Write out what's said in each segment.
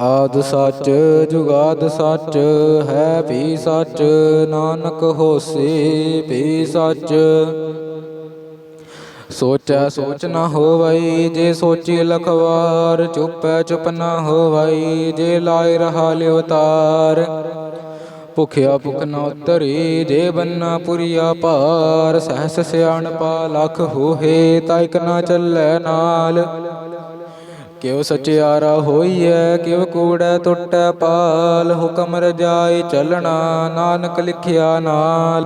ਆਦ ਸੱਚ, ਜੁਗਾਦ ਸੱਚ, ਹੈ ਵੀ ਸੱਚ, ਨਾਨਕ ਹੋਸੀ ਵੀ ਸੱਚ। ਸੋਚੈ ਸੋਚ ਨਾ ਹੋਵਈ, ਜੇ ਸੋਚੀ ਲਖਵਾਰ, ਚੁੱਪੈ ਚੁੱਪ ਨ ਹੋਵਈ, ਜੇ ਲਾਇ ਰਹਾ ਲਿਵਤਾਰ ਭੁਖਿਆ ਭੁਖ ਨ ਉਤਰੀ, ਜੇ ਬੰਨਾ ਪੁਰੀਆ ਪਾਰ ਸਹਸ ਸਿਆਣਪਾ ਲਖ ਹੋਏ ਤਾ ਇਕ ਨਾ ਚੱਲੈ ਨਾਲ। ਕਿਉ ਸਚਿਆਰਾ ਹੋਈਐ, ਕਿਉ ਕੂੜੈ ਟੁੱਟੈ ਪਾਲ, ਹੁਕਮ ਰਜਾਈ ਚੱਲਣਾ, ਨਾਨਕ ਲਿਖਿਆ ਨਾਲ।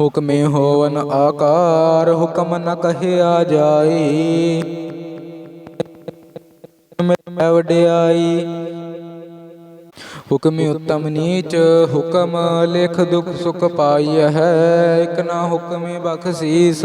ਹੁਕਮੇ ਹੋਵਨ ਆਕਾਰ, ਹੁਕਮ ਨ ਕਹਿਆ ਜਾਈ। ਮੈਂ ਵਡਿਆਈ। ਹੁਕਮੇ ਉਤਮ ਨੀਚ, ਹੁਕਮ ਲਿਖ ਦੁਖ ਸੁਖ ਪਾਈਐ ਹੈ, ਇਕ ਨਾ ਹੁਕਮੇ ਬਖਸ਼ੀਸ।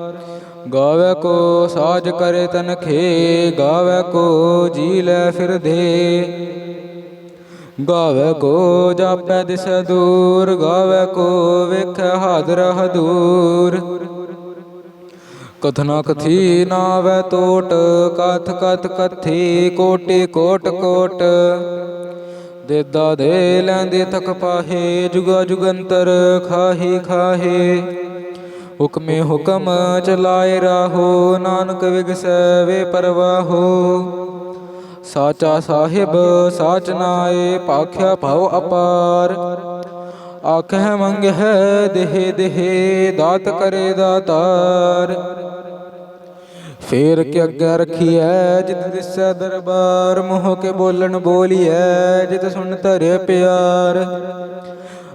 ਗਾਵੇ ਕੋ ਸਾਜ ਕਰੇ ਤਨਖੇ ਗਾਵੇ ਕੋ ਜੀ ਲੈ ਫਿਰਦੇ ਗਾਵੇ ਕੋ ਜਾਪੈ ਦਿਸ ਦੂਰ, ਗਾਵੇ ਕੋ ਵੇਖੈ ਹਾਜ਼ਰ ਹਦੂਰ। ਕਥਨਾ ਕਥੀ ਨਾਵੇ ਟੋਟ ਕਥ ਕਥ ਕਥੀ ਕੋਟੀ ਕੋਟ ਕੋਟ। ਦੇਦਾ ਦੇ ਲੈਂਦੇ ਤਕ ਪਾਹੇ, ਜੁਗਾ ਜੁਗੰਤਰ ਖਾਹੀ ਖਾਹੇ। ਹੁਕਮੇ ਹੁਕਮ ਚਲਾਏ ਰਾਹੋ, ਨਾਨਕ ਵਿਗਸੈ ਵੇ ਪਰਵਾਹੋ। ਸਾਚਾ ਸਾਹਿਬ, ਸਾਚ ਨਾਏ, ਪਾਖਿਆ ਭਉ ਅਪਾਰ। ਆਖਹਿ ਮੰਗਹਿ ਦੇਹ ਦੇਹ, ਦਾਤ ਕਰੇ ਦਾਤਾਰ। ਫੇਰ ਕੇ ਅੱਗੇ ਰਖੀਐ, ਜਿਤ ਦਿਸੈ ਦਰਬਾਰ। ਮੋਹ ਕੇ ਬੋਲਣ ਬੋਲੀਐ, ਜਿਤ ਸੁਣ ਧਰਿ ਪਿਆਰ।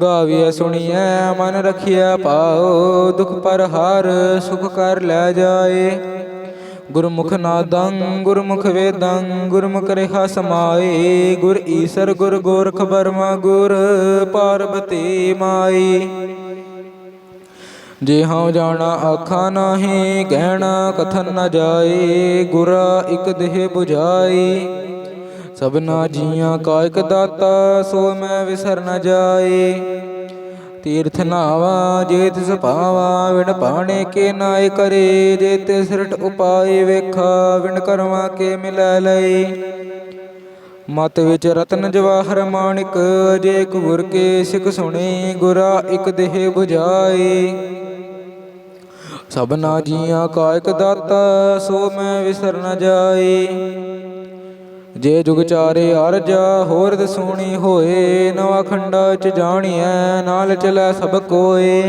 ਗਾਵੀਐ ਸੁਣੀਐ, ਮਨ ਰਖਿਆ ਪਾਉ ਦੁਖ ਪਰ ਹਰ ਸੁਖ ਕਰ ਲੈ ਜਾਏ। ਗੁਰਮੁਖ ਨਾਦੰ, ਗੁਰਮੁਖ ਵੇਦੰ, ਗੁਰਮੁਖ ਰੇਖਾ ਸਮਾਏ। ਗੁਰ ਈਸਰ, ਗੁਰ ਗੋਰਖ ਬਰਮਾ ਗੁਰ ਪਾਰਬਤੀ ਮਾਈ ਜੇ ਹਉ ਜਾਣਾ ਆਖਾ ਨਾਹੀ ਕਹਿਣਾ ਕਥਨ ਨ ਜਾਏ। ਗੁਰਾ ਇਕ ਦੇਹ 부ਝਾਈ ਸਭਨਾ ਜੀਆਂ ਕਾ ਇਕ ਦਾਤਾ, ਸੋ ਮੈਂ ਵਿਸਰ ਨ ਜਾਏ। ਤੀਰਥ ਨਾਵਾ ਜੇ ਤਿਸ ਪਾਵਾ ਵਿਣ ਪਾਣੇ ਕੇ ਨਾਇ ਕਰੇ। ਜੇ ਤੇ ਸਿਰਟ ਉਪਾਏ ਵੇਖਾ, ਵਿਣ ਕਰਵਾ ਕੇ ਮਿਲੈ ਲਈ ਮਤ ਵਿੱਚ ਰਤਨ ਜਵਾਹਰ ਮਾਣਿਕ, ਜੇ ਗੁਰ ਕੇ ਸਿੱਖ ਸੁਣੇ, ਗੁਰਾ ਇਕ ਦੇਹ 부ਝਾਈ ਸਭਨਾ ਜੀਆਂ ਕਾ ਇਕ ਦਾਤਾ, ਸੋ ਮੈਂ ਵਿਸਰ ਨ ਜਾਈ ਜੇ ਜੁਗ ਚਾਰੇ ਅਰਜਾ, ਹੋਰ ਦਸੂਣੀ ਹੋਏ, ਨਵਾ ਖੰਡਾ ਚ ਜਾਣੀਐ, ਨਾਲ ਚਲੈ ਸਭ ਕੋਏ।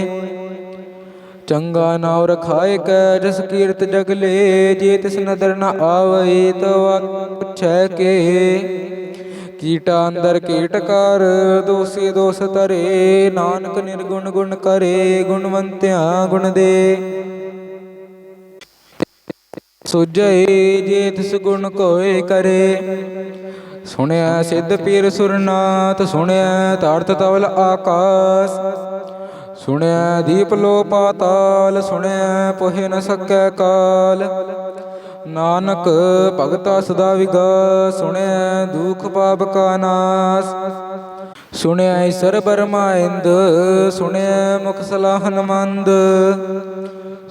ਚੰਗਾ ਨਾਉ ਰਖਾਏ ਕੈ, ਜਸ ਕੀਰਤ ਜਗਲੇ ਜੇ ਤਿਸ ਨਦਰ ਨ ਆਵਈ ਤਵਾ ਪੁੱਛੈ ਕੇ। ਕੀਟਾ ਅੰਦਰ ਕੀਟ ਕਰ, ਦੋਸੀ ਦੋਸ ਤਰੇ ਨਾਨਕ ਨਿਰਗੁਣ ਗੁਣ ਕਰੇ, ਗੁਣਵੰਤਿਆ ਗੁਣ ਦੇ। ਸੁਜੈ ਜੇ ਤਿਸ ਗੁਣ ਕੋਏ ਕਰੇ। ਸੁਣਿਆ ਸਿੱਧ ਪੀਰ ਸੁਰਨਾਥ, ਸੁਣਿਆ ਧਰਤ ਤਵਲ ਆਕਾਸ। ਸੁਣਿਆ ਦੀਪ ਲੋ ਪਾਤਾਲ, ਸੁਣਿਆ ਪੋਹਿ ਨ ਸਕੈ ਕਾਲ। ਨਾਨਕ ਭਗਤਾ ਸਦਾ ਵਿਗਾ ਸੁਣਿਆ ਦੁਖ ਪਾਪ ਕਾ ਨਾਸ। ਸੁਣਿਆ ਈਸਰ ਬਰਮਾਇੰਦ ਸੁਣਿਆ ਮੁਖ ਸਲਾਹਨ ਮੰਦ।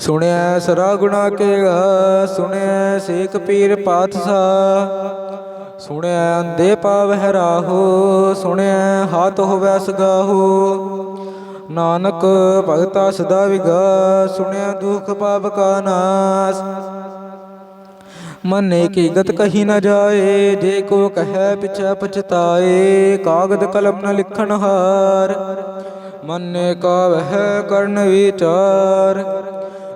ਸੁਣਿਆ ਸਰਾ ਗੁਣਾ ਕੇ ਗਾ ਸੁਣਿਆ ਸੇਖ ਪੀਰ ਪਾਤਸ਼ਾਹ। ਸੁਣਿਆ ਅੰਦੇ ਪਾਵਹਿ ਰਾਹੋ, ਸੁਣਿਆ ਹਾਥ ਹੋਵੈ ਸਗਾਹੋ। ਨਾਨਕ ਭਗਤਾ ਸਦਾ ਵਿਗਾ, ਸੁਣਿਆ ਦੁਖ ਪਾਪ ਕਾ ਨਾਸ। ਮਨੇ ਕੀ ਗਤ ਕਹੀ ਨਾ ਜਾਏ, ਜੇ ਕੋ ਕਹੈ ਪਿਛੈ ਪਛਤਾਏ, ਕਾਗਦ ਕਲਮ ਨ ਲਿਖਣ ਹਾਰ। ਮਨੇ ਕਾ ਵਹਿ ਕਰਨ ਵਿਚਾਰ।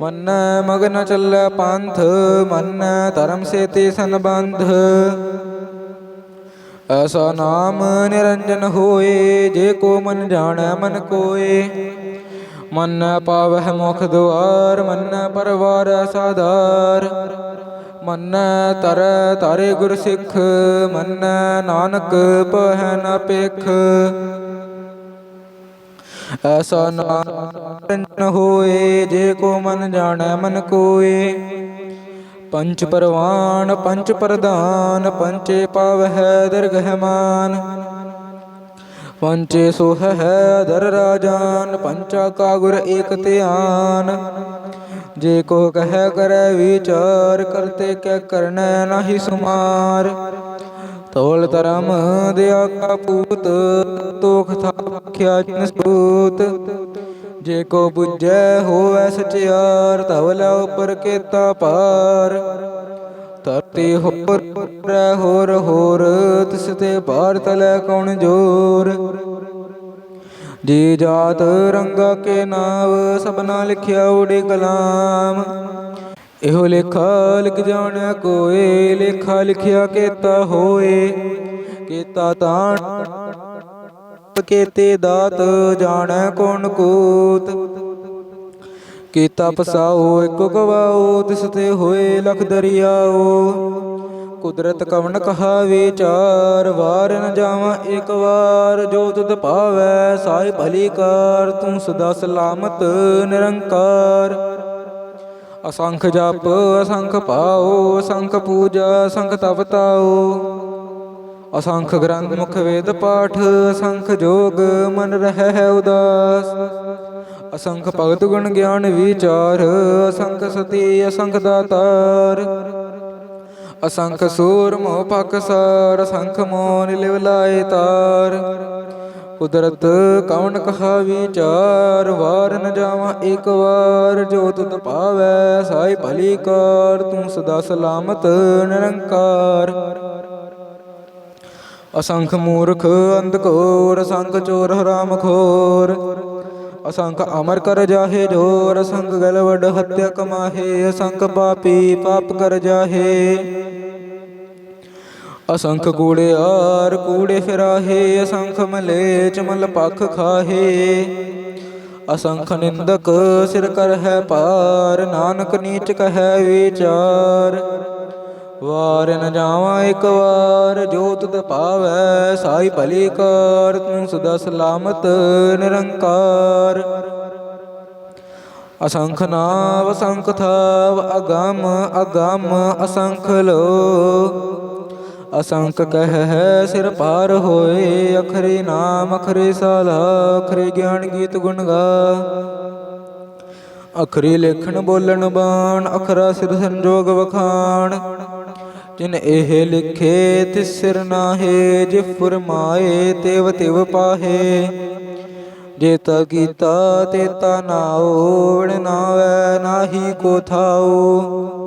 ਮਨ ਮਗਨ ਚੱਲੈ ਪੰਥ, ਮਨ ਧਰਮ ਸੇਤੀ ਤੇ ਸੰਬੰਧ। ਐਸਾ ਨਾਮ ਨਿਰੰਜਨ ਹੋਏ, ਜੇ ਕੋ ਮਨ ਜਾਣੈ ਮਨ ਕੋਏ। ਮਨ ਪਾਵਹਿ ਮੁਖ ਦੁਆਰ, ਮਨ ਪਰਵਾਰ ਸਾਧਾਰ ਮਨ ਤਰ ਤਾਰੇ ਗੁਰ ਸਿੱਖ, ਮਨ ਨਾਨਕ ਪਹੈ ਨ ਪੇਖ। ਐਸਾ ਨਾਮ ਹੋਏ, ਜੇ ਕੋ ਮਨ ਜਾਣੈ, ਮਨ ਕੋਏ। ਪੰਚ ਪਰਵਾਨ, ਪੰਚ ਪ੍ਰਧਾਨ, ਪੰਚੇ ਪਾਵਹਿ, ਦਰਗਹਿ ਮਾਨ। ਪੰਚੇ ਸੋਹ ਹੈ ਦਰ ਰਾਜਾਨ, ਪੰਚਾ ਕਾ ਗੁਰ ਏਕ ਧਿਆਨ। ਜੇ ਕੋ ਕਹਿ, ਕਰੈ ਵਿਚਾਰ, ਕਰਤੇ ਕੈ ਕਰਨੈ ਨਾਹੀ ਸੁਮਾਰ। ਤੋਲ ਤਰਮ ਦਿਆ ਕਾ ਪੂਤ ਤੋਖ ਥਾਖਿਆ ਜਿਨ ਸੂਤ। ਜੇ ਕੋ 부ਜੈ ਹੋਵੈ ਸਚਿਆਰ ਧਵਲਾ ਉਪਰ ਕੇਤਾ ਪਾਰ ਧਰਤੀ ਹੋਰ ਰਹਿ ਹੋਰ ਹੋਰ, ਤਿਸ ਤੇ ਬਾਹਰ ਤਲੈ ਕੌਣ ਜੋਰ। ਜੀ ਜਾਤ ਰੰਗਾ ਕੇ ਨਾਮ ਸਭਨਾ ਲਿਖਿਆ ਉਡੇ ਕਲਾਮ ਇਹੋ ਲੇਖਾ ਲਿਖ ਜਾਣਿਆ ਕੋਏ ਲੇਖਾ ਲਿਖਿਆ ਕੇਤਾ ਹੋਏ। ਕੇਤਾ ਤਾਣ, ਕੇਤੇ ਦਾਤ, ਜਾਣੈ ਕੌਣ ਕੂਤ। ਕੀਤਾ ਪਸਾਓ ਇਕ ਗਵਾਓ, ਤਿਸ ਹੋਏ ਲਖ ਦਰਿਆਓ। ਕੁਦਰਤ ਕਵਨ ਕਹਾ ਵਿਚਾਰ ਵਾਰ ਨ ਜਾਵਾਂ ਇੱਕ ਵਾਰ। ਜੋ ਤੁਧ ਭਾਵੈ ਸਾਈ ਭਲੀ ਕਾਰ, ਤੂੰ ਸਦਾ ਸਲਾਮਤ, ਨਿਰੰਕਾਰ। ਅਸੰਖ ਜਪ, ਅਸੰਖ ਪਾਓ, ਅਸੰਖ ਪੂਜਾ, ਅਸੰਖ ਤਪ ਤਾਓ। ਅਸੰਖ ਗ੍ਰੰਥ ਮੁਖ ਵੇਦ ਪਾਠ, ਅਸੰਖ ਜੋਗ ਮਨ ਰਹਿ ਹੈ ਉਦਾਸ। ਅਸੰਖ ਭਗਤ ਗੁਣ ਗਿਆਨ ਵਿਚਾਰ, ਅਸੰਖ ਸਤੀ, ਅਸੰਖ ਦਾਤਾਰ। ਅਸੰਖ ਸੂਰ ਮੋਹ ਪਕਸਾਰ, ਅਸੰਖ ਮੋਨ ਲਿਵ ਲਾਏ ਤਾਰ। ਕੁਦਰਤ ਕੌਣ ਕਹਾ ਵਿਚਾਰ ਵਾਰ ਨ ਜਾਵਾਂ, ਇੱਕ ਵਾਰ ਜੋ ਤੁਧ ਭਾਵੈ ਸਾਈ ਭਲੀ ਕਾਰ, ਤੂੰ ਸਦਾ ਸਲਾਮਤ ਨਿਰੰਕਾਰ। ਅਸੰਖ ਮੂਰਖ ਅੰਧਕੋਰ ਅਸੰਖ ਚੋਰ ਹਰਾਮ ਖੋਰ। ਅਸੰਖ ਅਮਰ ਕਰ ਜਾਹੇ ਜੋਰ, ਅਸੰਖ ਗਲਵਡ ਹੱਤਿਆ ਕਮਾਹੇ, ਅਸੰਖ ਪਾਪੀ ਪਾਪ ਕਰ ਜਾਹੇ। ਅਸੰਖ ਕੂੜਿਆਰ ਕੂੜੇ ਫਿਰਾਹੇ, ਅਸੰਖ ਮਲੇ ਚਮਲ ਪਖ ਖਾਹੇ। ਅਸੰਖ ਨਿੰਦਕ ਸਿਰ ਕਰ ਹੈ ਪਾਰ ਨਾਨਕ ਨੀਚ ਕਹੈ ਵਿਚਾਰ। ਵਾਰ ਨ ਜਾਵਾਂ ਇੱਕ ਵਾਰ, ਜੋਤ ਤੁਧ ਪਾਵੈ ਸਾਈ ਭਲੀ ਕਾਰ ਤੂੰ ਸਦਾ ਸਲਾਮਤ ਨਿਰੰਕਾਰ। ਅਸੰਖ ਨਾਵ, ਅਸੰਖ ਥਾਵ, ਅਗੰਮ ਅਗੰਮ, ਅਸੰਖ ਲੋ। ਅਸੰਖ ਕਹਿ ਹੈ ਸਿਰ ਪਾਰ ਹੋਏ, ਅਖਰੇ ਨਾਮ, ਅਖਰੇ ਸਾਲਾ, ਅਖਰੇ ਗਿਆਨ ਗੀਤ ਗੁਣ ਗਾ। ਅਖਰੇ ਲੇਖਣ, ਬੋਲਣ, ਬਾਣ, ਅਖਰਾ ਸਿਰ ਸੰਜੋਗ ਵਖਾਣ। ਜਿਨ ਇਹ ਲਿਖੇ, ਤਿਸ ਸਿਰ ਨਾਹੇ ਜਿ ਫਰਮਾਏ ਤਿਵ ਤਿਵ ਪਾਹੇ। ਜੇਤਾ ਕੀਤਾ ਤੇਤਾ ਨਾਉ ਵਿਣ ਨਾਵੈ ਨਾਹੀ ਕੋ ਥਾਉ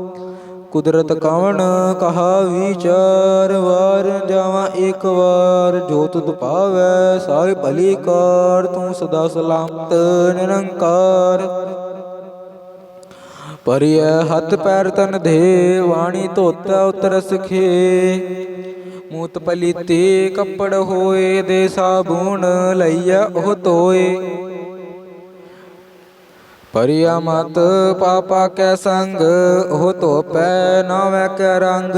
ਕੁਦਰਤ ਕਵਣ ਕਹਾ ਵਿਚਾਰ, ਵਾਰ ਜਾਵਾਂ ਇੱਕ ਵਾਰ। ਜੋ ਤੁਧ ਪਾਵੈ ਸਾਈ ਭਲੀ ਕਾਰ ਤੂੰ ਸਦਾ ਸਲਾਮਤ ਨਿਰੰਕਾਰ। ਪਰਿਐ ਹੱਥ ਪੈਰ ਤਨ ਦੇ, ਵਾਣੀ ਧੋਤਾ ਉਤਰ ਸਖੇ। ਮੂਤ ਪਲੀਤੇ ਕੱਪੜ ਹੋਏ ਦੇ ਸਾਬੂਨ ਲਈਆ ਉਹ ਧੋਏ। ਪਰਿਆ ਮਤ ਪਾਪਾ ਕੈ ਸੰਗ, ਉਹ ਧੋਪੈ ਨਾਵੈ ਕੈ ਰੰਗ।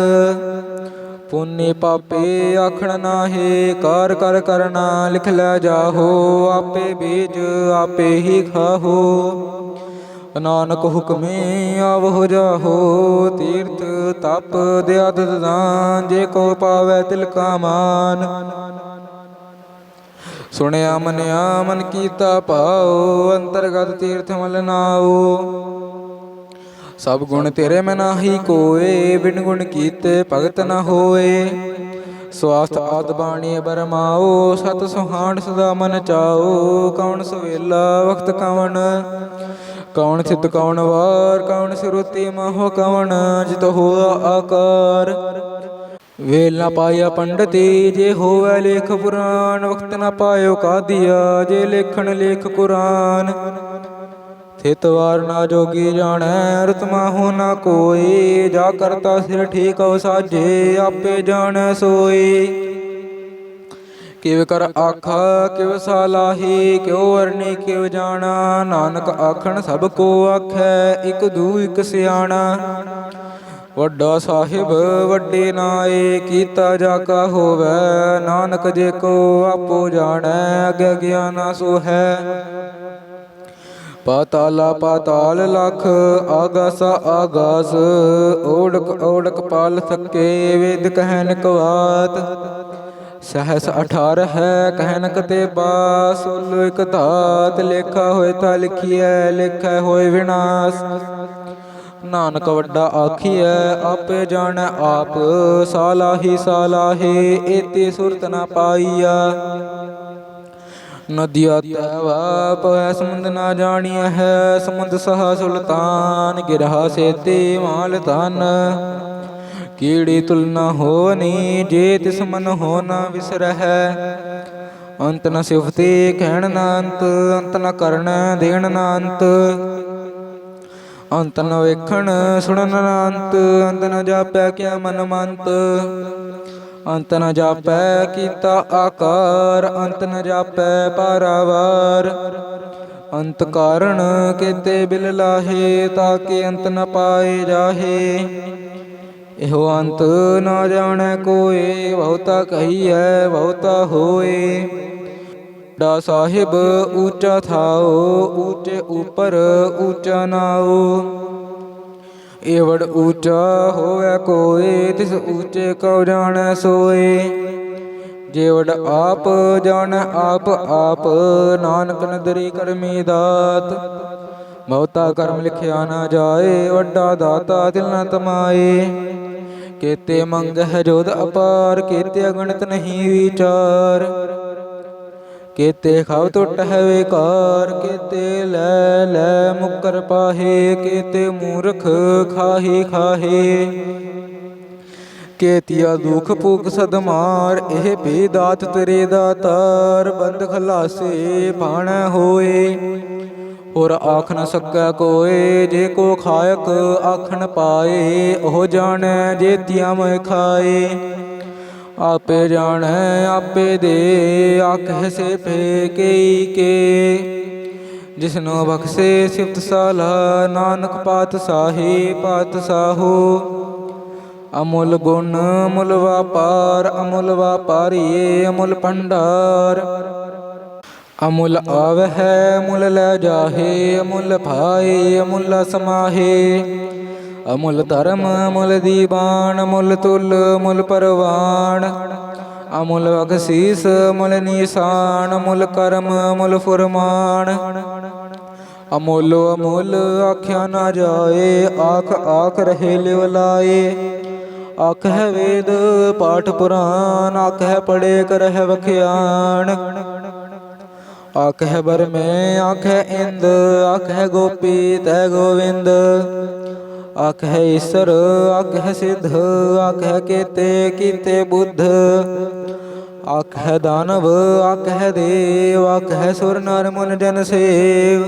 ਪੁੰਨੀ ਪਾਪੀ ਆਖਣ ਨਾਹੀ, ਕਰ ਕਰ ਕਰਨਾ ਲਿਖ ਲੈ ਜਾਹੋ, ਆਪੇ ਬੀਜ ਆਪੇ ਹੀ ਖਾਹੋ। ਨਾਨਕ ਹੁਕਮੇ ਹੋ ਜਾਹੋ, ਤੀਰਥ ਤਪ ਦਿਆਦਤ ਦਾਨ ਜੇ ਕੋ ਪਾਵੈ ਤਿਲ ਕਾ ਮਾਨ। ਸੁਣਿਆ ਮਨਿਆ ਮਨ ਕੀਤਾ ਭਾਉ, ਅੰਤਰਗਤ ਤੀਰਥ ਮਲ ਨਾਉ। ਸਭ ਗੁਣ ਤੇਰੇ ਮੈਂ ਨਾਹੀ ਕੋਏ, ਬਿਨ ਗੁਣ ਕੀਤੇ ਭਗਤ ਨ ਹੋਏ। ਸਵਾਸਥ ਆਦ ਬਾਣੀ ਬਰਮਾਓ ਸਤ ਸੁਹਾਣ ਸਦਾ ਮਨ ਚਾਓ ਕੌਣ ਸਵੇਲਾ ਵਕਤ ਕਵਣ? ਕੌਣ ਸਿਤ ਕੌਣ ਵਾਰ? ਕੌਣ ਸਰੂਤੀ ਮੋਹ ਕਵਣ? ਜਿਤ ਹੋਆ ਆਕਾਰ। ਵੇਲ ਨਾ ਪਾਇਆ ਪੰਡਤੀ ਜੇ ਹੋਵੇ ਲੇਖ ਪੁਰਾਨ ਵਕਤ ਨਾ ਪਾਇਓ ਕਾਦੀਆ, ਜੇ ਲੇਖਣ ਲੇਖ ਕੁਰਾਨ। ਥਿਤ ਵਾਰ ਨਾ ਜੋਗੀ ਜਾਣੈ ਰਤਮਾ ਹੋ ਨਾ ਕੋਈ ਜਾ ਕਰਤਾ ਸਿਰ ਠੀਕ ਹੋ ਸਾਜੇ ਆਪੇ ਜਾਣੈ ਸੋਈ ਕਿਵ ਕਰ ਆਖ, ਕਿਵ ਸਾਲਾਹੀ ਕਿਉ ਵਰਨੀ ਕਿਵ ਜਾਣਾ, ਨਾਨਕ ਆਖਣ ਸਭ ਕੋ ਆਖੈ, ਇਕ ਦੂ ਇਕ ਸਿਆਣਾ। ਵੱਡਾ ਸਾਹਿਬ, ਵੱਡੇ ਨਾਏ, ਕੀਤਾ ਜਾ ਕਾ ਹੋਵੇ, ਨਾਨਕ ਜੇ ਕੋ ਆਪੋ ਜਾਣੈ, ਅਗੇ ਗਿਆਨਾ ਸੋ ਹੈ ਪਾਤਾਲਾ ਪਾਤਾਲ ਲਖ, ਆਗਾਸ ਆਗਾਸ, ਓੜਕ ਓੜਕ ਪਾਲ ਸਕੇ ਵੇਦ ਕਹਿਨ ਕਵਾਤ। ਸਹਸ 18 ਹੈ ਕਹਿਨ ਕਤੇ ਬਾਸ, ਉਲ ਇਕ ਧਾਤ, ਲੇਖਾ ਹੋਏ ਤਾ ਲਿਖੀਐ, ਲਿਖੈ ਹੋਏ ਵਿਨਾਸ਼। ਨਾਨਕ ਵੱਡਾ ਆਖੀਐ ਆਪੇ ਜਾਣੈ ਆਪ, ਸਾਲਾਹੀ ਸਾਲਾਹੀ, ਏਤੀ ਸੁਰਤ ਨਾ ਪਾਈਆ ਨਦੀਆ ਤਵਾ ਪੈ ਸਮੁੰਦ ਨਾ ਜਾਣੀਐ ਹੈ, ਸਮੁੰਦ ਸਹਾ ਸੁਲਤਾਨ, ਗਿਰਹਾ ਸੇਤੀ ਮਾਲ ਧਨ। ਕੀੜੀ ਤੁਲਨਾ ਹੋਨੀ ਜੇ ਤਿਸ ਮਨ ਹੋ ਨਾ ਵਿਸਰਹਿ। ਅੰਤ ਨ ਸਿਫਤੀ, ਕਹਿਣ ਨਾ ਅੰਤ ਅੰਤ ਨ ਕਰਨ, ਦੇਣ ਨਾ ਅੰਤ। ਅੰਤ ਨ ਵੇਖਣ ਸੁਣਨ ਅੰਤ ਅੰਤ ਨ ਜਾਪੈ ਕਿਆ ਮਨ ਮੰਤ। ਅੰਤ ਨ ਜਾਪੈ ਕੀਤਾ ਆਕਾਰ, ਅੰਤ ਨ ਜਾਪੈ ਪਾਰਾਵਾਰ। ਅੰਤ ਕਾਰਣ ਕੇਤੇ ਬਿਲ ਲਾਹੇ ਤਾਕੇ ਅੰਤ ਨ ਪਾਏ ਜਾਹੇ। ਇਹੋ ਅੰਤ ਨਾ ਜਾਣੈ ਕੋਏ, ਬਹੁਤਾ ਕਹੀਐ, ਬਹੁਤਾ ਹੋਏ। ਵੱਡਾ ਸਾਹਿਬ ਊਚਾ ਥਾਓ ਊਚੇ ਉਪਰ ਊਚਾ ਨਾਓ। ਏਵੜ ਊਚਾ ਹੋਵੇ ਕੋਏ ਤਿਸ ਊਚੇ ਕਉ ਜਾਣੈ ਸੋਏ। ਜੇਵੜ ਆਪ ਜਾਣੈ ਆਪ ਆਪ ਨਾਨਕ ਨਦਰੀ ਕਰਮੀ ਦਾਤ। ਬਹੁਤਾ ਕਰਮ ਲਿਖਿਆ ਨਾ ਜਾਏ, ਵੱਡਾ ਦਾਤਾ ਦਿਲ ਨਾ ਤਮਾਏ। ਕੇਤੇ ਮੰਗ ਹੈ ਜੋਦ ਅਪਾਰ, ਕੇਤੇ ਅਗਣਤ ਨਹੀਂ ਵਿਚਾਰ। ਕੇਤੇ ਖਾਵ ਟੁੱਟ ਹੈ ਵਿਕਾਰ ਕੇਤੇ ਲੈ ਲੈ ਮੁਕਰ ਪਾਹੇ, ਕੇਤੇ ਮੂਰਖ ਖਾਹੀ ਖਾਹੇ। ਕੇਤੀਆ ਦੁਖ ਭੂਖ ਸਦ ਇਹ ਭੇ ਦਾਤ ਤੇਰੇ ਦਾਤਾਰ ਬੰਦ ਖਲਾਸੇ ਭਾਣ ਹੋਏ। ਔਰ ਆਖ ਨ ਸਕੈ ਕੋਏ, ਜੇ ਕੋ ਖਾਇਕ ਆਖਣ ਪਾਏ, ਉਹ ਜਾਣੈ ਜੇ ਤਿਆ ਮੈਂ ਖਾਏ। ਆਪੇ ਜਾਣ ਹੈ ਆਪੇ ਦੇ ਆਖੈ ਸੇ ਫੇ ਕੇ। ਜਿਸਨੋ ਬਖਸ਼ੇ ਸਿਫਤ ਸਾਲਾ, ਨਾਨਕ ਪਾਤ ਸਾਹੀ ਪਾਤ ਸਾਹੂ। ਅਮੁੱਲ ਗੁਣ ਮੁੱਲ ਵਾਪਾਰ, ਅਮੁੱਲ ਵਪਾਰੀਏ, ਅਮੁੱਲ ਭੰਡਾਰ। ਅਮੁੱਲ ਆਵਹਿ, ਅਮੁੱਲ ਲੈ ਜਾਹੇ, ਅਮੁੱਲ ਭਾਏ, ਅਮੁੱਲ ਸਮਾਹੇ ਅਮੁੱਲ ਧਰਮ, ਅਮੁੱਲ ਦੀਵਾਨ, ਅਮੁੱਲ ਤੁਲ, ਅਮੁੱਲ ਪਰਵਾਨ। ਅਮੁੱਲ ਬਖਸ਼ੀਸ ਅਮੁੱਲ ਨਿਸ਼ਾਨ, ਅਮੁੱਲ ਕਰਮ, ਅਮੁੱਲ ਫੁਰਮਾਨ। ਅਮੁੱਲ ਅਮੁੱਲ ਆਖਿਆ ਨਾ ਜਾਏ, ਆਖ ਆਖ ਰਹੇ ਲਿਵ ਲਾਏ। ਆਖ ਹੈ ਵੇਦ, ਪਾਠ ਪੁਰਾਨ, ਆਖ ਹੈ ਪੜੇ ਕਰ ਹੈ ਬਖਿਆਨ ਆਖ ਹੈ ਬਰ ਮੈਂ ਹੈ ਇੰਦ, ਆਖ ਹੈ ਗੋਪੀ, ਤੈ ਗੋਵਿੰਦ। ਆਖਹਿ ਈਸਰ, ਆਖਹਿ ਸਿਧ, ਆਖਹਿ ਕੀਤੇ ਕੀਤੇ ਬੁੱਧ। ਆਖਹਿ ਦਾਨਵ, ਆਖਹਿ ਦੇਵ, ਆਖਹਿ ਸੁਰ ਨਰ ਮੁਨ ਜਨ ਸੇਵ।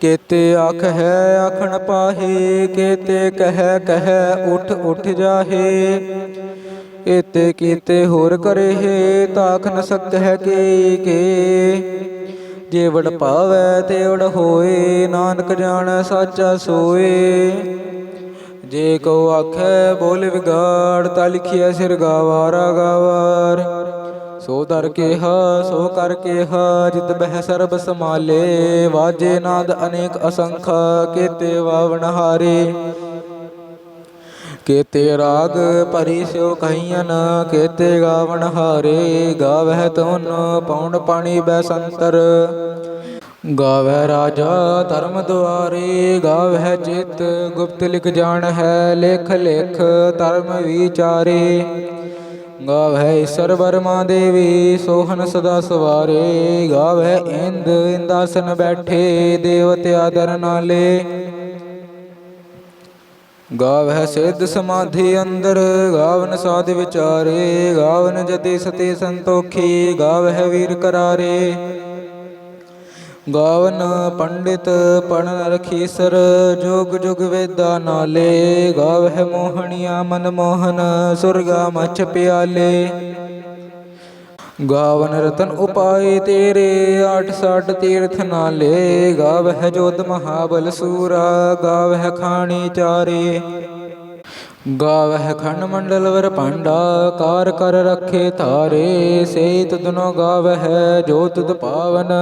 ਕੇਤੇ ਆਖਹਿ, ਆਖਣ ਪਾਹੇ, ਕੇਤੇ ਕਹਿ ਕਹਿ ਉਠ ਉਠ ਜਾਹੇ। ਏਤੇ ਕੀਤੇ ਹੋਰ ਕਰੇ ਕਰਹਿ ਤਾਖ ਨ ਸਕਹਿ ਕੇ ਕੇ। ਜੇ ਵਡ ਪਾਵੈ ਤੇ ਵਡ ਹੋਏ, ਨਾਨਕ ਜਾਣੈ ਸਾਚਾ ਸੋਏ। ਜੇ ਕੋ ਆਖੈ ਬੋਲ ਵਿਗਾੜ, ਤਾ ਲਿਖਿਆ ਸਿਰ ਗਾਵਾਰਾ ਗਾਵਾਰ ਸੋ ਦਰ ਕੇਹਾ, ਸੋ ਕਰ ਕੇਹਾ, ਜਿਤ ਬਹਿ ਸਰਬ ਸਮਾਲੇ ਵਾਜੇ ਨਾਦ ਅਨੇਕ ਅਸੰਖ, ਕੇਤੇ ਵਾਵਣ ਹਾਰੇ। ਕੇਤੇ ਰਾਗ ਭਰੀ ਸਿਉ ਕਹੀਨ ਕੇਤੇ ਗਾਵਣ ਹਾਰੇ, ਗਾਵਹਿ ਤੁਨ ਪੌਣ ਪਾਣੀ ਬੈ ਗਾਵਹਿ ਰਾਜਾ ਧਰਮ ਦੁਆਰੇ, ਗਾਵਹਿ ਚਿਤ ਗੁਪਤ ਲਿਖ ਜਾਣ ਹੈ, ਲੇਖ ਲੇਖ ਧਰਮ ਵਿਚਾਰੇ। ਗਾਵਹਿ ਈਸ਼ਰ ਵਰਮਾ ਦੇਵੀ ਸੋਹਨ ਸਦਾ ਸਵਾਰੇ। ਗਾਵਹਿ ਇੰਦ ਇੰਦਾਸਨ ਬੈਠੇ, ਦੇਵਤੇ ਆਦਰ ਨਾਲੇ। ਗਾਵਹਿ ਸਿੱਧ ਸਮਾਧੀ ਅੰਦਰ, ਗਾਵਨ ਸਾਧ ਵਿਚਾਰੇ, ਗਾਵਨ ਜਤੀ ਸਤੀ ਸੰਤੋਖੀ, ਗਾਵਹਿ ਵੀਰ ਕਰਾਰੇ। ਗਾਵਨ ਪੰਡਿਤ ਪਣ ਰਖੀਸਰ ਜੋਗ ਜੁਗ ਵੇਦਾ ਨਾਲੇ, ਗਾਵਹਿ ਮੋਹਣੀਆ ਮਨ ਮੋਹਨ, ਸੁਰਗਾ ਮਛ ਪਿਆਲੇ। ਗਾਵਨ ਰਤਨ ਉਪਾਏ ਤੇਰੇ, ਆਠ ਸਾਠ ਤੀਰਥ ਨਾਲੇ। ਗਾਵਹਿ ਜੋਤ ਮਹਾਬਲ ਸੂਰਾ, ਗਾਵਹਿ ਖਾਣੀ ਚਾਰੇ। ਗਾਵਹਿ ਖੰਡ ਮੰਡਲ ਵਰ ਭਾਂਡਾ, ਕਾਰ ਕਰ ਰਖੇ ਧਾਰੇ। ਸੇ ਤੁਧਨੋ ਗਾਵਹਿ ਜੋ ਤੁਧ ਪਾਵਨ।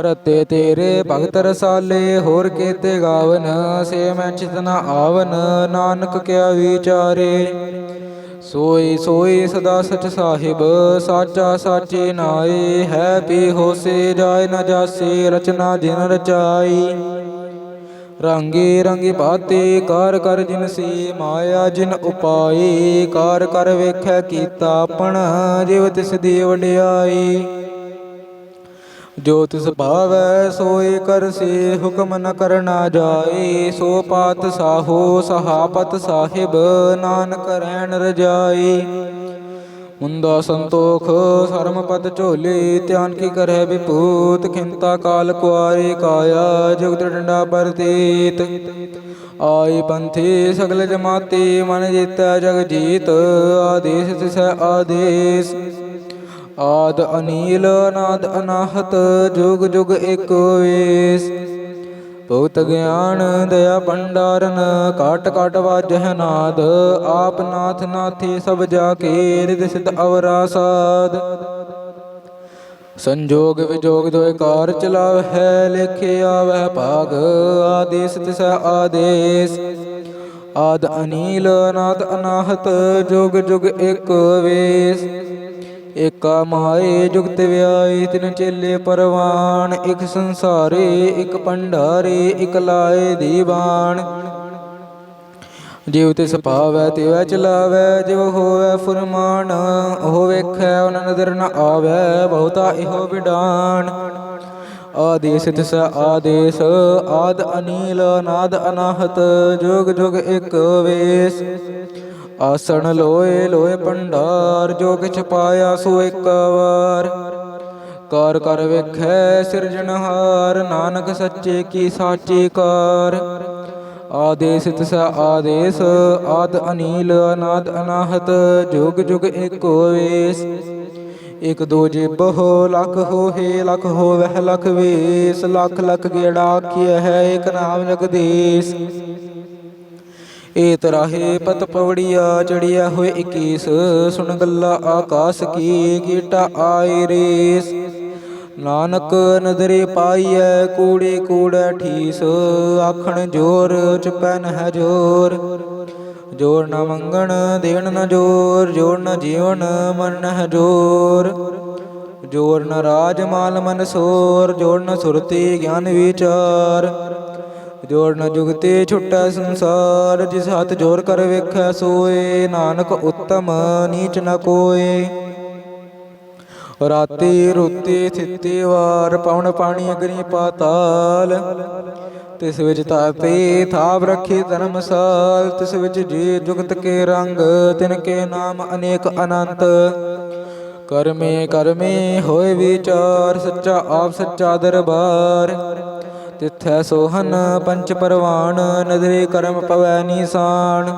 ਰਤੇ ਤੇਰੇ ਭਗਤ ਰਸਾਲੇ, ਹੋਰ ਕੇਤੇ ਗਾਵਨ। ਸੇ ਮੈਂ ਚਿਤ ਆਵਨ, ਨਾਨਕ ਕਿਆ ਵਿਚਾਰੇ। ਸੋਈ ਸੋਈ ਸਦਾ ਸਚ ਸਾਹਿਬ, ਸਾਚਾ ਸਾਚੇ ਨਾਏ ਹੈ ਪੀ ਹੋਸੇ ਜਾਏ ਨਾ ਜਾਸੇ, ਰਚਨਾ ਜਿਨ ਰਚਾਈ। ਰੰਗੇ ਰੰਗੇ ਬਾਤੇ ਕਾਰ ਕਰ ਜਿਨ ਸੀ, ਮਾਇਆ ਜਿਨ ਉਪਾਏ ਕਾਰ ਕਰ ਵੇਖੈ ਕੀਤਾ ਆਪਣ, ਜਿਵ ਤਿਸ ਦੀ ਵਡਿਆਈ। ਜੋ ਤਿਸ ਭਾਵੈ ਸੋਏ ਕਰਸੀ ਹੁਕਮ ਨ ਕਰਨਾ ਜਾਏ, ਸੋ ਪਾਤ ਸਾਹੋ ਸਹਾਪਤ ਸਾਹਿਬ, ਨਾਨਕ ਰਹਿਣ ਰਜਾਈ ਮੁੰਦਾ ਸੰਤੋਖ ਸਰਮ ਪਦ ਝੋਲੇ, ਧਿਆਨ ਕੀ ਕਰੈ ਵਿਪੂਤ ਖਿੰਤਾ ਕਾਲ ਕੁਆਰੇ ਕਾਇਆ, ਜੁਗਤ ਡੰਡਾ ਪਰਤੀਤ। ਆਈ ਪੰਥੀ, ਸਗਲ ਜਮਾਤੀ, ਮਨ ਜੀਤੈ ਜਗ ਜੀਤ ਆਦੇਸ਼ ਤਿਸੈ ਆਦੇਸ਼। ਆਦ ਅਨੀਲ ਅਨਾਦ ਅਨਾਹਤ, ਜੁਗ ਜੁਗ ਏਕ ਵੇਸ। ਭਗਤ ਗਿਆਨ ਦਇਆ ਭੰਡਾਰਨ ਕਾਟ ਕਾਟ ਵਾਜਹਿ ਨਾਦ। ਆਪ ਨਾਥ ਨਾਥੀ ਸਭ ਜਾ ਕੇ ਰਿਦ ਸਿਧ ਅਵਰਾ ਸਾਧ ਸੰਜੋਗ ਵਿਜੋਗ ਦੋਇ ਕਾਰ ਚਲਾਵਹਿ, ਲੇਖੇ ਆਵਹਿ ਭਾਗ। ਆਦੇਸ ਤਿਸੈ ਆਦੇਸ। ਆਦ ਅਨੀਲ ਅਨਾਦ ਅਨਾਹਤ, ਜੁਗ ਜੁਗ ਏਕ ਵੇਸ। ਏਕਾ ਮਾਏ ਜੁਗਤ ਵਿਆਏ ਤਿਨ ਚੇਲੇ ਪਰਵਾਨ, ਇਕ ਸੰਸਾਰੇ, ਇਕ ਭੰਡਾਰੇ, ਇਕ ਲਾਏ ਦੀਵਾਨ। ਜਿਵ ਤਿਸ ਪਾਵੈ ਤਿਵੈ ਚਲਾਵੈ ਜਿਵ ਹੋਵੈ ਫੁਰਮਾਨ, ਉਹ ਵੇਖੈ ਉਨ ਨਦਰ ਨ ਆਵੈ, ਬਹੁਤਾ ਇਹੋ ਵਿਡਾਨ। ਆਦੇਸ ਤਿਸ ਆਦੇਸ, ਆਦ ਅਨੀਲ ਨਾਦ ਅਨਾਹਤ, ਜੁਗ ਜੁਗ ਇਕ ਵੇਸ। ਆਸਣ ਲੋਏ ਲੋਏ ਭੰਡਾਰ, ਜੋ ਕਿਛ ਪਾਇਆ ਸੋ ਇੱਕ ਵਾਰ। ਕਾਰ ਕਰ ਵੇਖੈ ਸਿਰਜਣਹਾਰ, ਨਾਨਕ ਸੱਚੇ ਕੀ ਸਾਚੀ ਕਾਰ। ਆਦੇਸ ਤਿਸ ਆਦੇਸ, ਆਦ ਅਨੀਲ, ਅਨਾਦ ਅਨਾਹਤ, ਜੁਗ ਜੁਗ ਏਕੋ ਵੇਸ। ਇਕ ਦੋ ਜਿਬ ਹੋ, ਲਖ ਹੋਏ ਲਖ ਹੋਵਹਿ ਲਖ ਵੇਸ। ਲਖ ਲਖ ਗੇੜਾ ਆਖਿਆ ਹੈ ਇਕ ਨਾਮ ਜਗਦੀਸ਼। ਏ ਤਰਾਹੇ ਪਤ ਪਵੜੀਆ ਚੜਿਆ ਹੋਏ 21 ਸੁਣ ਗੱਲਾ ਆਕਾਸ ਕੀ ਕੀਟਾ ਆਏ ਰੇਸ। ਨਾਨਕ ਨਦਰੇ ਪਾਈਐ, ਕੂੜੇ ਕੂੜਾ ਠੀਸ, ਆਖਣ ਜੋਰ ਚਪੈ ਨਹਿ ਜੋਰ। ਜੋਰ ਨਾ ਮੰਗਣ, ਦੇਣ ਨਾ ਜੋਰ ਜੋਰ ਨਾ ਜੀਵਨ ਮਨ ਨਹਿ ਜੋਰ। ਜੋਰ ਨਾ ਰਾਜ ਮਾਲ ਮਨ ਸੋਰ, ਜੋਰ ਨਾ ਸੁਰਤੀ ਗਿਆਨ ਵਿਚਾਰ। ਜੋੜ ਨ ਜੁਗਤੇ ਛੁਟੈ ਸੰਸਾਰ, ਜਿਸ ਹੱਥ ਜੋਰ ਕਰ ਵੇਖੈ ਸੋਏ, ਨਾਨਕ ਉੱਤਮ ਨੀਚ ਨ ਕੋਏ। ਰਾਤੀ ਰੋਤੀ ਥਿੱਤੀ ਵਾਰ, ਪਵਨ ਪਾਣੀ ਅਗਨੀ ਪਾਤਾਲ। ਤਿਸ ਵਿੱਚ ਤਾਤੇ ਥਾਪ ਰੱਖੀ ਧਰਮਸਾਲ ਤਿਸ ਵਿੱਚ ਜੀ ਜੁਗਤ ਕੇ ਰੰਗ, ਤਿਨ ਕੇ ਨਾਮ ਅਨੇਕ ਅਨੰਤ। ਕਰਮੇ ਕਰਮੇ ਹੋਏ ਵਿਚਾਰ, ਸੱਚਾ ਆਪ ਸੱਚਾ ਦਰਬਾਰ। ਤਿਥੈ ਸੋਹਨ ਪੰਚ ਪਰਵਾਨ, ਨਦਰੇ ਕਰਮ ਪਵੈ ਨੀਸਾਨ।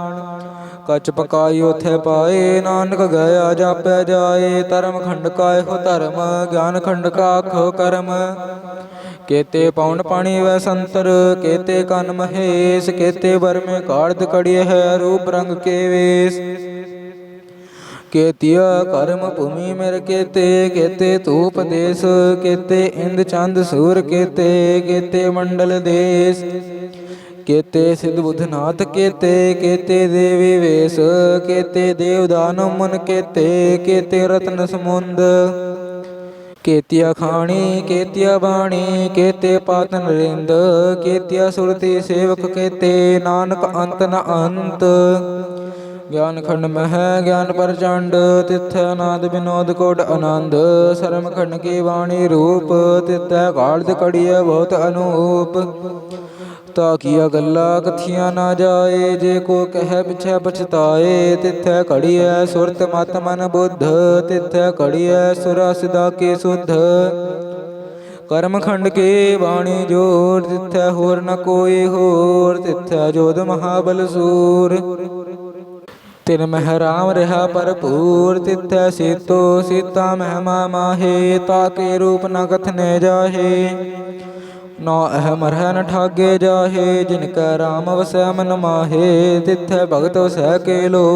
ਕਚ ਪਕਾਈ ਉਥੇ ਪਾਏ, ਨਾਨਕ ਗਿਆ ਜਾਪੈ ਜਾਏ, ਧਰਮ ਖੰਡ ਕਾਇ ਹੋ ਧਰਮ, ਗਿਆਨ ਖੰਡ ਕਾ ਖੋ ਕਰਮ। ਕੇਤੇ ਪੌਣ ਪਾਣੀ ਵੈ ਸੰਤਰ, ਕੇਤੇ ਕਨ ਮਹੇਸ਼, ਕੇਤੇ ਵਰਮੇ ਕਾੜਦ ਕੜਿਏ ਹੈ ਰੂਪ ਰੰਗ ਕੇ ਵੇਸ। ਕੇਤਿਆ ਕਰਮ ਭੂਮੀ ਮਿਰ ਕੇਤੇ ਕੇਤੇ ਧੂਪ ਦੇਸ, ਕੇਤੇ ਇੰਦ ਚੰਦ ਸੂਰ, ਕੇਤੇ ਕੇਤੇ ਮੰਡਲ ਦੇਸ। ਕੇਤੇ ਸਿਧ ਬੁਧਨਾਥ ਕੇਤੇ ਕੇਤੇ ਦੇਵੀ ਵੇਸ, ਕੇਤੇ ਦੇਵ ਮਨ ਕੇਤੇ ਕੇਤੇ ਰਤਨ ਸਮੁੰਦ। ਕੇਤਿਆ ਖਾਣੀ, ਕੇਤਿਆ ਬਾਣੀ, ਕੇਤੇ ਪਾਤ ਰਿੰਦ, ਕੇਤਿਆ ਸੁਰਤੀ ਸੇਵਕ ਕੇਤੇ, ਨਾਨਕ ਅੰਤ ਨ ਅੰਤ। ਗਿਆਨ ਖੰਡ ਮਹਿ, ਗਿਆਨ ਪ੍ਰਚੰਡ, ਤਿਥੈ ਆਨੰਦ ਬਿਨੋਦ ਕੋਟ ਆਨੰਦ, ਸਰਮ ਖੰਡ ਕੀ ਬਾਣੀ ਰੂਪ, ਤਿਥੈ ਕਾਲਦ ਕੜੀਐ ਬਹੁਤ ਅਨੂਪ। ਤਾ ਕੀਆ ਗੱਲਾਂ ਕਥੀਆਂ ਨਾ ਜਾਏ, ਜੇ ਕੋ ਕਹਿ ਪਿਛੈ ਪਛਤਾਏ, ਤਿਥੈ ਘੜੀਐ ਸੁਰਤ ਮਤ ਮਨ ਬੁੱਧ, ਤਿਥੈ ਘੜੀਐ ਸੁਰਾ ਸਿਦਾ ਕੇ ਸੁਧ। ਕਰਮ ਖੰਡ ਕੇ ਬਾਣੀ ਜੋਰ, ਤਿਥੈ ਹੋਰ ਨ ਕੋਈ ਹੋਰ, ਤਿਥੈ ਜੋਧ ਮਹਾਬਲ ਸੂਰ। ਤਿਨ ਮਹਿ ਰਾਮ ਰਹਾ ਭਰਪੂਰ, ਤਿਥੈ ਸੀਤੋ ਸੀਤਾ ਮਹਿਮਾ ਮਾਹੇ, ਤਾਕੇ ਰੂਪ ਨ ਕਥਨੇ ਜਾਹੇ। ਨਾ ਅਹ ਮਰਹਿ ਨ ਠਾਗੇ ਜਾਹੇ, ਜਿਨ ਕੈ ਰਾਮ ਵਸੈ ਮਨ ਮਾਹੇ, ਤਿਥੈ ਭਗਤ ਵਸੈ ਕੇ ਲੋ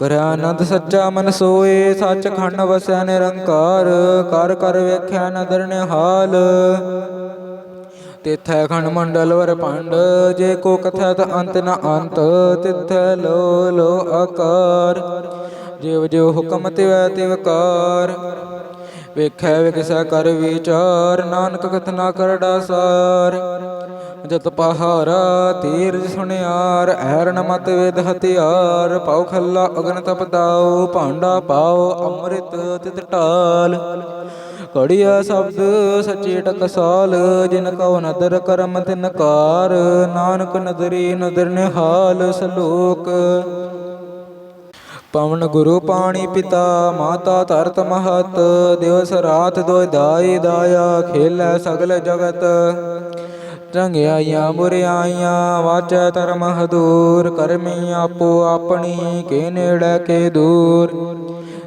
ਕਰਿਆ ਆਨੰਦ ਸੱਚਾ ਮਨ ਸੋਏ, ਸੱਚ ਖੰਡ ਵਸੈ ਨਿਰੰਕਾਰ, ਕਰ ਕਰ ਵੇਖਿਆ ਨਦਰ ਨਿਹਾਲ। ਤਿਥੈ ਖੰਡ ਮੰਡਲ ਵਰ ਪੰਡ, ਜੇ ਕੋ ਕਥੈ ਅੰਤ ਨ ਅੰਤ, ਤਿਥੈ ਲੋ ਲੋ ਆਕਾਰ। ਜਿਵ ਜਿਵ ਹੁਕਮ ਤਿਵੈ ਤਿਵਕਾਰ ਵੇਖੈ ਵਿਕਸੈ ਕਰ ਵਿਚਾਰ, ਨਾਨਕ ਕਥਨਾ ਕਰੜਾ ਸਾਰ ਜਤ ਪਹਾਰਾ ਤੀਰਜ ਸੁਣਿਆਰ ਐਰਨ ਮਤ ਵੇਦ ਹਥਿਆਰ, ਪਾਉ ਖੱਲਾ ਅਗਨ ਤਪਦਾਉ ਭਾਂਡਾ ਪਾਉ ਅੰਮ੍ਰਿਤ ਤਿਤ ਢਾਲ। ਕੜਿਆ ਸ਼ਬਦ, ਸੱਚੇ ਟਕਸਾਲ, ਜਿਨ ਕਉ ਨਦਰ ਕਰਮ ਤਿਨ ਕਾਰ, ਨਾਨਕ ਨਦਰੀ ਨਦਰ ਨਿਹਾਲ ਸਲੋਕ। ਪਵਨ ਗੁਰੂ ਪਾਣੀ ਪਿਤਾ, ਮਾਤਾ ਧਰਤ ਮਹਤ, ਦਿਵਸ ਰਾਤ ਦੋਇ ਦਾਈ ਦਾਇਆ, ਖੇਲੈ ਸਗਲ ਜਗਤ। ਚੰਗਿਆਈਆਂ ਬੁਰਿਆਈਆਂ ਵਾਚੈ ਧਰਮ ਹਦੂਰ, ਕਰਮੀ ਆਪੋ ਆਪਣੀ, ਕੇ ਨੇੜੇ ਕੇ ਦੂਰ।